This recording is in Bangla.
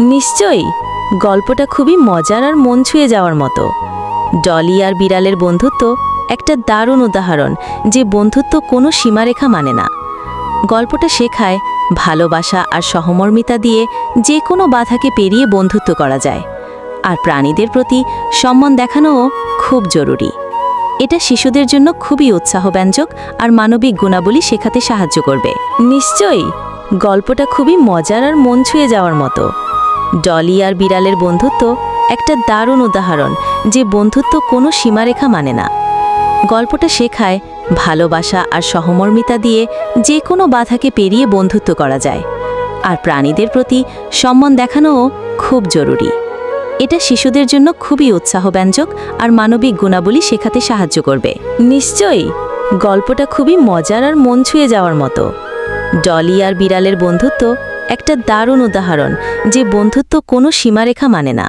নিশ্চয়ই। গল্পটা খুবই মজার আর মন ছুঁয়ে যাওয়ার মতো। ডলি আর বিড়ালের বন্ধুত্ব একটা দারুণ উদাহরণ যে বন্ধুত্ব কোনো সীমারেখা মানে না। গল্পটা শেখায় ভালোবাসা আর সহমর্মিতা দিয়ে যে কোনো বাধাকে পেরিয়ে বন্ধুত্ব করা যায়। আর প্রাণীদের প্রতি সম্মান দেখানোও খুব জরুরি। এটা শিশুদের জন্য খুবই উৎসাহব্যঞ্জক আর মানবিক গুণাবলী শেখাতে সাহায্য করবে। নিশ্চয়ই, গল্পটা খুবই মজার আর মন ছুঁয়ে যাওয়ার মতো। ডলি আর বিড়ালের বন্ধুত্ব একটা দারুণ উদাহরণ যে বন্ধুত্ব কোনো সীমারেখা মানে না। গল্পটা শেখায় ভালোবাসা আর সহমর্মিতা দিয়ে যে কোনো বাধাকে পেরিয়ে বন্ধুত্ব করা যায়। আর প্রাণীদের প্রতি সম্মান দেখানোও খুব জরুরি। এটা শিশুদের জন্য খুবই উৎসাহব্যঞ্জক আর মানবিক গুণাবলী শেখাতে সাহায্য করবে। নিশ্চয়ই, গল্পটা খুবই মজার আর মন ছুঁয়ে যাওয়ার মতো। ডলি আর বিড়ালের বন্ধুত্ব একটা দারুণ উদাহরণ যে বন্ধুত্ব কোনো সীমারেখা মানে না।